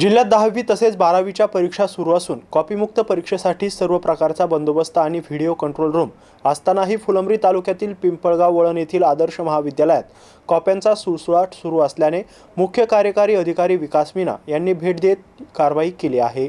जिल्ह्यात दहावी तसेच बारावीच्या परीक्षा सुरू असून कॉपीमुक्त परीक्षेसाठी सर्व प्रकारचा बंदोबस्त आणि व्हिडिओ कंट्रोल रूम असतानाही फुलंब्री तालुक्यातील पिंपळगाव वळण येथील आदर्श महाविद्यालयात कॉप्यांचा सुळसुळाट सुरू असल्याने मुख्य कार्यकारी अधिकारी विकास मीना यांनी भेट देत कारवाई केली आहे.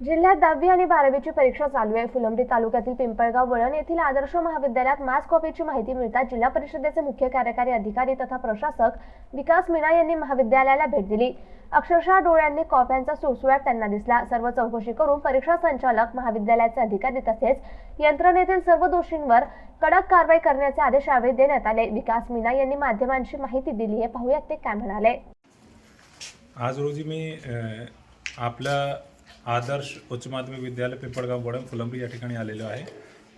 जिल्ह्यात दहावी आणि बारावीची परीक्षा चालू आहे. फुलंब्री तालुक्यातील पिंपळगाव वळण येथील आदर्श महाविद्यालयात मास कॉपीची माहिती मिळताच जिल्हा परिषदेचे मुख्य कार्यकारी अधिकारी तथा प्रशासक विकास मीना यांनी महाविद्यालयाला भेट दिली. अक्षरशः डोळ्यांनी कॉप्यांचा सुळसुळाट त्यांना दिसला. सर्व चौकशी करून परीक्षा संचालक महाविद्यालयाचे अधिकारी तसेच यंत्रणेतील सर्व दोषींवर कडक कारवाई करण्याचे आदेश यावेळी देण्यात आले. विकास मीना यांनी माध्यमांशी माहिती दिली आहे पाहूयात ते काय म्हणाले. आज रोजी मी आपल्या आदर्श उच्च माध्यमिक विद्यालय पिंपळगाव वडम फुलंबरी या ठिकाणी आलेलो आहे.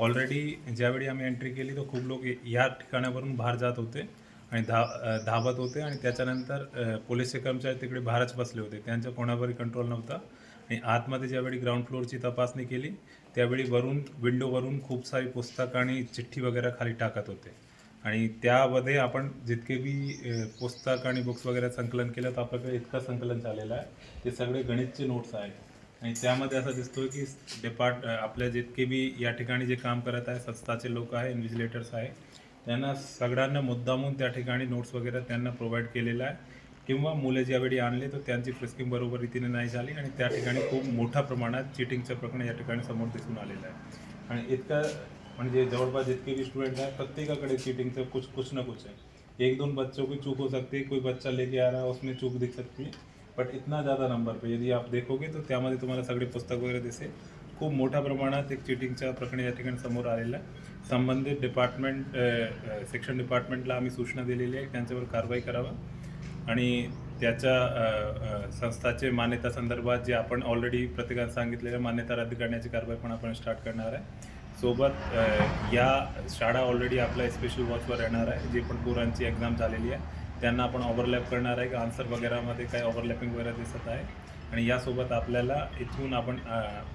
ऑलरेडी ज्यावेळी आम्ही एंट्री केली तर खूप लोक या ठिकाणावरून बाहेर जात होते आणि धा धावत होते आणि त्याच्यानंतर पोलिसचे पोलीसचे कर्मचारी तिकडे बाहेरच बसले होते. त्यांच्या कोणावरही कंट्रोल नव्हता. आणि आतमध्ये ज्यावेळी ग्राउंड फ्लोअरची तपासणी केली त्यावेळी वरून विंडोवरून खूप सारी पुस्तकं आणि चिठ्ठी वगैरे खाली टाकत होते. आणि त्यामध्ये आपण जितके बी पुस्तक आणि बुक्स वगैरे संकलन केलं तर आपल्याकडे इतकं संकलन झालेलं आहे. ते सगळे गणितचे नोट्स आहेत. आणि त्यामध्ये असं दिसतो की डिपार्ट आपल्या जितके बी या ठिकाणी जे काम करत आहे संस्थाचे लोक आहे इन्व्हिजिलेटर्स आहे त्यांना सगळ्यांना मुद्दामून त्या ठिकाणी नोट्स वगैरे त्यांना प्रोव्हाइड केलेलं आहे. किंवा मुले ज्यावेळी आणले तर त्यांची फ्रिस्किंग बरोबर रीतीने नाही झाली आणि त्या ठिकाणी खूप मोठ्या प्रमाणात चिटिंगचं प्रकरण या ठिकाणी समोर दिसून आलेलं आहे. आणि इतकं म्हणजे जवळपास जितके भी स्टूडेंट हैं प्रत्येकाकडे चीटिंग से कुछ कुछ ना कुछ है एक दोन बच्चों की चूक हो सकती है कोई बच्चा लेके आ रहा है उसमें चूक दिख सकती है. बट इतना ज़्यादा नंबर पे यदि आप देखोगे तो त्यामध्ये तुम्हाला सगळे पुस्तक वगैरे दिसेल. खूप मोठ्या प्रमाणात एक चिटिंगच्या प्रकरण या ठिकाणी समोर आलेलं आहे. संबंधित डिपार्टमेंट सेक्शन डिपार्टमेंटला आम्ही सूचना दिलेली आहे. त्यांच्यावर कारवाई करावा. आणि त्याच्या संस्थाचे मान्यता संदर्भात जे आपण ऑलरेडी प्रत्येकाने सांगितलेलं मान्यता रद्द करण्याची कारवाई पण आपण स्टार्ट करणार आहे. सोबत या शाळा ऑलरेडी आपल्या स्पेशल वॉचवर येणार आहे. जी पण पोरांची एक्झाम झालेली आहे. त्यांना आपण ओव्हरलॅप करणार आहे. की आन्सर वगैरेमध्ये काही ओव्हरलॅपिंग वगैरे दिसत आहे. आणि यासोबत आपल्याला इथून आपण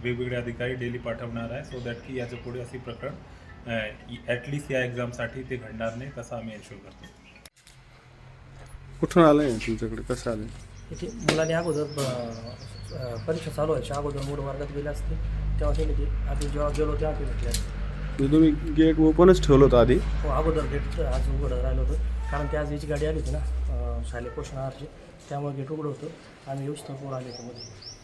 वेगवेगळे अधिकारी डेली पाठवणार आहे. सो दॅट की याच्यापुढे अशी प्रकरण ॲटलिस्ट या एक्झामसाठी ते घडणार नाही तसं आम्ही एन्शुअर करतो. कुठून आलं आहे तुमच्याकडे? कसं आलं इथे मुलांनी अगोदर परीक्षा चालू व्हायच्या अगोदर मूळ वर्गात गेले असते. तेव्हा ते ते आधी जेव्हा गेलो तेव्हा ते भेटले असते. म्हणजे तुम्ही गेट ओपनच ठेवलं होतं आधी? हो अगोदर गेट आज उघडं राहिलं होतं. कारण की आज याची गाडी आली होती ना अ, शालेय पोषण आहारची. त्यामुळे गेट उघडं होतं. आम्ही येऊच तर पोर आले होते मध्ये.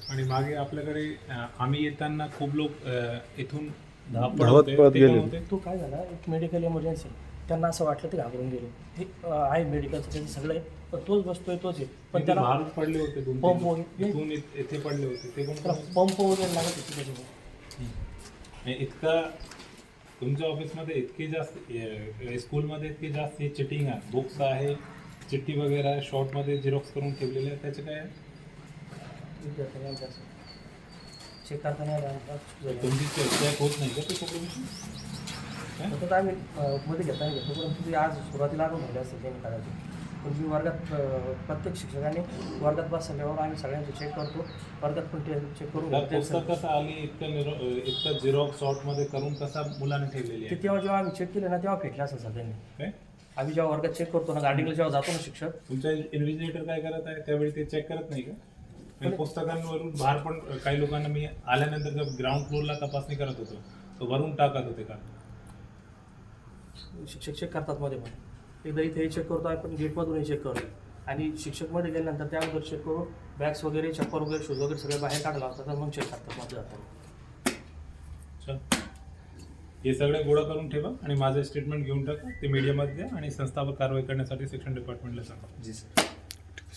आणि मागे आपल्याकडे अ, आम्ही येताना खूप लोक अ, इथून धावत धावत होते. पळत ते गेले. होते? तो काय झाला एक मेडिकल इमर्जन्सी त्यांना असं वाटलं ते घाबरून गेले. हे अ, आहे मेडिकलचं त्याचं सगळं आहे. पण तोच बसतोय तोच आहे. पण इथे त्याला पडले होते दोन पंप तीन. वगैरे- इथून इत- इथे पडले होते. ते कोण त्याला पंप वगैरे लागत होती त्याच्यामुळे. आणि इतका तुमच्या ऑफिसमध्ये इतके जास्त स्कूलमध्ये इतके जास्त हे चिटिंग आहे. बुक्स आहे चिठ्ठी वगैरे आहे शॉर्टमध्ये झेरॉक्स करून ठेवलेले आहे त्याचे काय. तुमची चेक होत नाही का ते फक्त आम्ही मध्ये घेताना घेतो. परंतु ते आज सुरुवातीला आणून झाले असते त्यांनी काढायचे पण मी वर्गात प्रत्येक शिक्षकांनी वर्गात बसल्यावर आम्ही सगळ्यांचे चेक करतो. वर्गात पण ते चेक करून. ते कसं आली? इतकं इतकं झेरॉक्स शॉर्टमध्ये करून कसा मुलाने ठेवलेली ते आहे तेव्हा जेव्हा आम्ही चेक केले ना तेव्हा फेकले असं सर त्यांनी आम्ही जेव्हा वर्गात चेक करतो ना गार्डिंगला जेव्हा जातो ना शिक्षक. तुमचा इन्व्हिजिलेटर काय करत आहे? त्यावेळी ते चेक करत नाही का? आणि पुस्तकांवरून बाहेर पण काही लोकांना मी आल्यानंतर ग्राउंड फ्लोअरला तपासणी करत होतो तर वरून टाकत होते का? शिक्षक चेक करतात मध्ये पण एकदा इथे चेक करतो आपण गेटमधूनही चेक करतो आणि शिक्षकमध्ये गेल्यानंतर त्या अगोदर चेक करून बॅग्स वगैरे चप्पल वगैरे शूज वगैरे सगळे बाहेर काढला होता तर मग चेक करतात मध्ये जाताना चल. हे सगळे गोळा करून ठेवा आणि माझं स्टेटमेंट घेऊन टाका. ते मीडियामध्ये द्या आणि संस्थावर कारवाई करण्यासाठी सेक्शन डिपार्टमेंटला सांगा. जी सर